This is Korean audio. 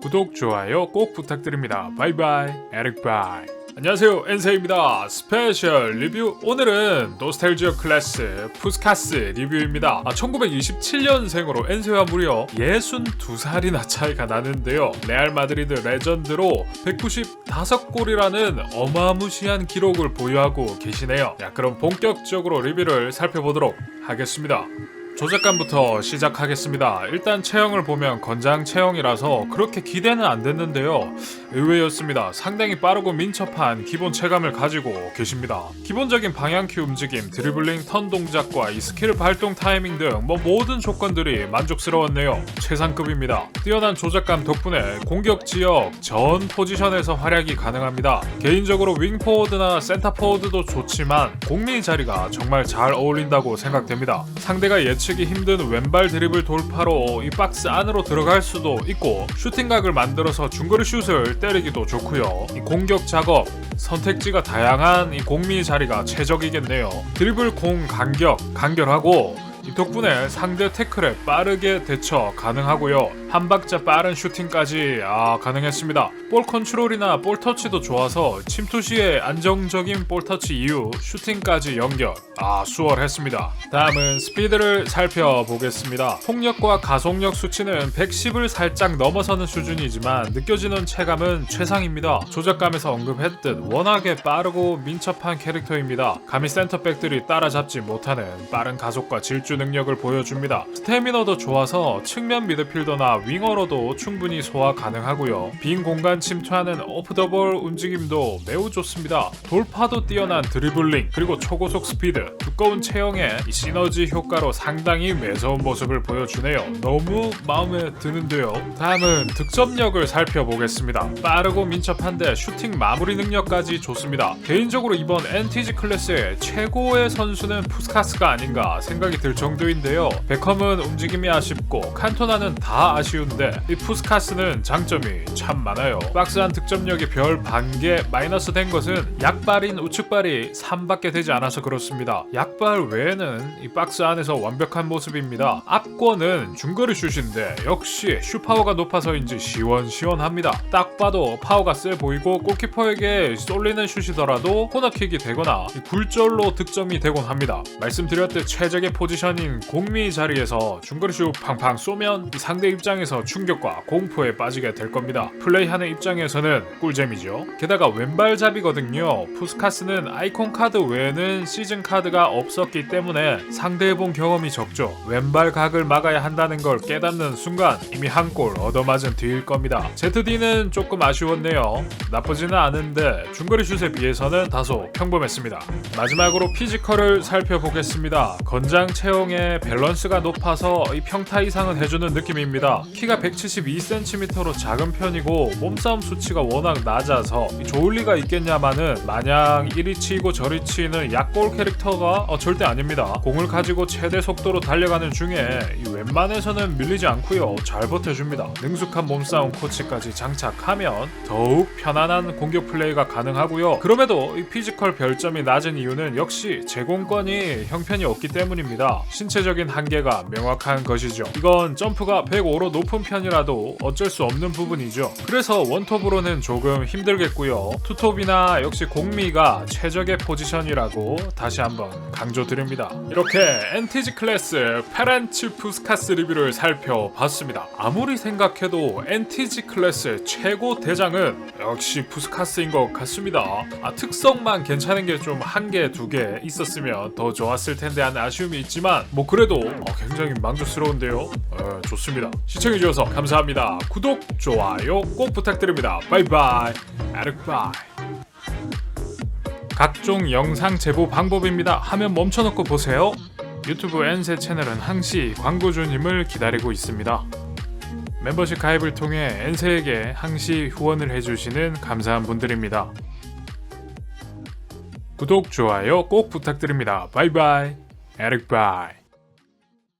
구독, 좋아요 꼭 부탁드립니다. 바이바이. 에릭바이. 안녕하세요. 엔세입니다. 스페셜 리뷰. 오늘은 노스텔지어 클래스 푸스카스 리뷰입니다. 아, 1927년생으로 엔세와 무려 62살이나 차이가 나는데요. 레알 마드리드 레전드로 195골이라는 어마무시한 기록을 보유하고 계시네요. 야, 그럼 본격적으로 리뷰를 살펴보도록 하겠습니다. 조작감부터 시작하겠습니다. 일단 체형을 보면 건장 체형이라서 그렇게 기대는 안 됐는데요. 의외였습니다. 상당히 빠르고 민첩한 기본 체감을 가지고 계십니다. 기본적인 방향키 움직임, 드리블링, 턴 동작과 이 스킬 발동 타이밍 등 뭐 모든 조건들이 만족스러웠네요. 최상급입니다. 뛰어난 조작감 덕분에 공격 지역 전 포지션에서 활약이 가능합니다. 개인적으로 윙포워드나 센터포워드도 좋지만 공미 자리가 정말 잘 어울린다고 생각됩니다. 상대가 예 측이 힘든 왼발 드리블 돌파로 이 박스 안으로 들어갈 수도 있고 슈팅각을 만들어서 중거리 슛을 때리기도 좋고요. 이 공격 작업 선택지가 다양한 이 공미 자리가 최적이겠네요. 드리블 공 간격 간결하고 이 덕분에 상대 태클에 빠르게 대처 가능하고요. 한 박자 빠른 슈팅까지 아 가능했습니다. 볼 컨트롤이나 볼 터치도 좋아서 침투 시에 안정적인 볼 터치 이후 슈팅까지 연결 아 수월했습니다. 다음은 스피드를 살펴보겠습니다. 폭력과 가속력 수치는 110을 살짝 넘어서는 수준이지만 느껴지는 체감은 최상입니다. 조작감에서 언급했듯 워낙에 빠르고 민첩한 캐릭터입니다. 감히 센터백들이 따라잡지 못하는 빠른 가속과 질주 능력을 보여줍니다. 스태미너도 좋아서 측면 미드필더나 윙어로도 충분히 소화 가능하고요. 빈 공간 침투하는 오프 더볼 움직임도 매우 좋습니다. 돌파도 뛰어난 드리블링 그리고 초고속 스피드 두꺼운 체형에 이 시너지 효과로 상당히 매서운 모습을 보여주네요. 너무 마음에 드는데요. 다음은 득점력을 살펴보겠습니다. 빠르고 민첩한데 슈팅 마무리 능력까지 좋습니다. 개인적으로 이번 NTG 클래스의 최고의 선수는 푸스카스가 아닌가 생각이 들 정도인데요. 베컴은 움직임이 아쉽고 칸토나는 다 아 쉬운데 이 푸스카스는 장점이 참 많아요. 박스한 득점력이 별 반 개 마이너스 된 것은 약발인 우측발이 3밖에 되지 않아서 그렇습니다. 약발 외에는 이 박스 안에서 완벽한 모습입니다. 앞권은 중거리 슛인데 역시 슈파워가 높아서인지 시원시원합니다. 딱 봐도 파워가 세 보이고 골키퍼에게 쏠리는 슛이더라도 코너킥이 되거나 이 굴절로 득점이 되곤 합니다. 말씀드렸듯 최적의 포지션인 공미 자리에서 중거리 슛 팡팡 쏘면 이 상대 입장에 서 충격과 공포에 빠지게 될 겁니다. 플레이하는 입장에서는 꿀잼이죠. 게다가 왼발잡이거든요. 푸스카스는 아이콘 카드 외에는 시즌 카드가 없었기 때문에 상대해본 경험이 적죠. 왼발 각을 막아야 한다는 걸 깨닫는 순간 이미 한 골 얻어맞은 뒤일 겁니다. ZD는 조금 아쉬웠네요. 나쁘지는 않은데 중거리 슛에 비해서는 다소 평범했습니다. 마지막으로 피지컬을 살펴보겠습니다. 건장 체형의 밸런스가 높아서 이 평타 이상은 해주는 느낌입니다. 키가 172cm로 작은 편이고 몸싸움 수치가 워낙 낮아서 좋을 리가 있겠냐마는 마냥 이리 치고 저리 치는 약골 캐릭터가 어, 절대 아닙니다. 공을 가지고 최대 속도로 달려가는 중에 이 웬만해서는 밀리지 않고요. 잘 버텨줍니다. 능숙한 몸싸움 코치까지 장착하면 더욱 편안한 공격 플레이가 가능하고요. 그럼에도 이 피지컬 별점이 낮은 이유는 역시 제공권이 형편이 없기 때문입니다. 신체적인 한계가 명확한 것이죠. 이건 점프가 105로 높은 편이라도 어쩔 수 없는 부분이죠. 그래서 원톱으로는 조금 힘들겠고요. 투톱이나 역시 공미가 최적의 포지션이라고 다시 한번 강조드립니다. 이렇게 NTG 클래스 페란츠 푸스카스 리뷰를 살펴봤습니다. 아무리 생각해도 NTG 클래스 최고 대장은 역시 푸스카스인 것 같습니다. 아, 특성만 괜찮은 게 좀 한 개, 두 개 있었으면 더 좋았을 텐데 하는 아쉬움이 있지만 뭐 그래도 어, 굉장히 만족스러운데요. 어, 좋습니다. 시청해주셔서 감사합니다. 구독, 좋아요 꼭 부탁드립니다. 바이바이. 에릭바이. 각종 영상 제보 방법입니다. 화면 멈춰놓고 보세요. 유튜브 엔세 채널은 항시 광고주님을 기다리고 있습니다. 멤버십 가입을 통해 엔세에게 항시 후원을 해주시는 감사한 분들입니다. 구독, 좋아요 꼭 부탁드립니다. 바이바이. 에릭바이.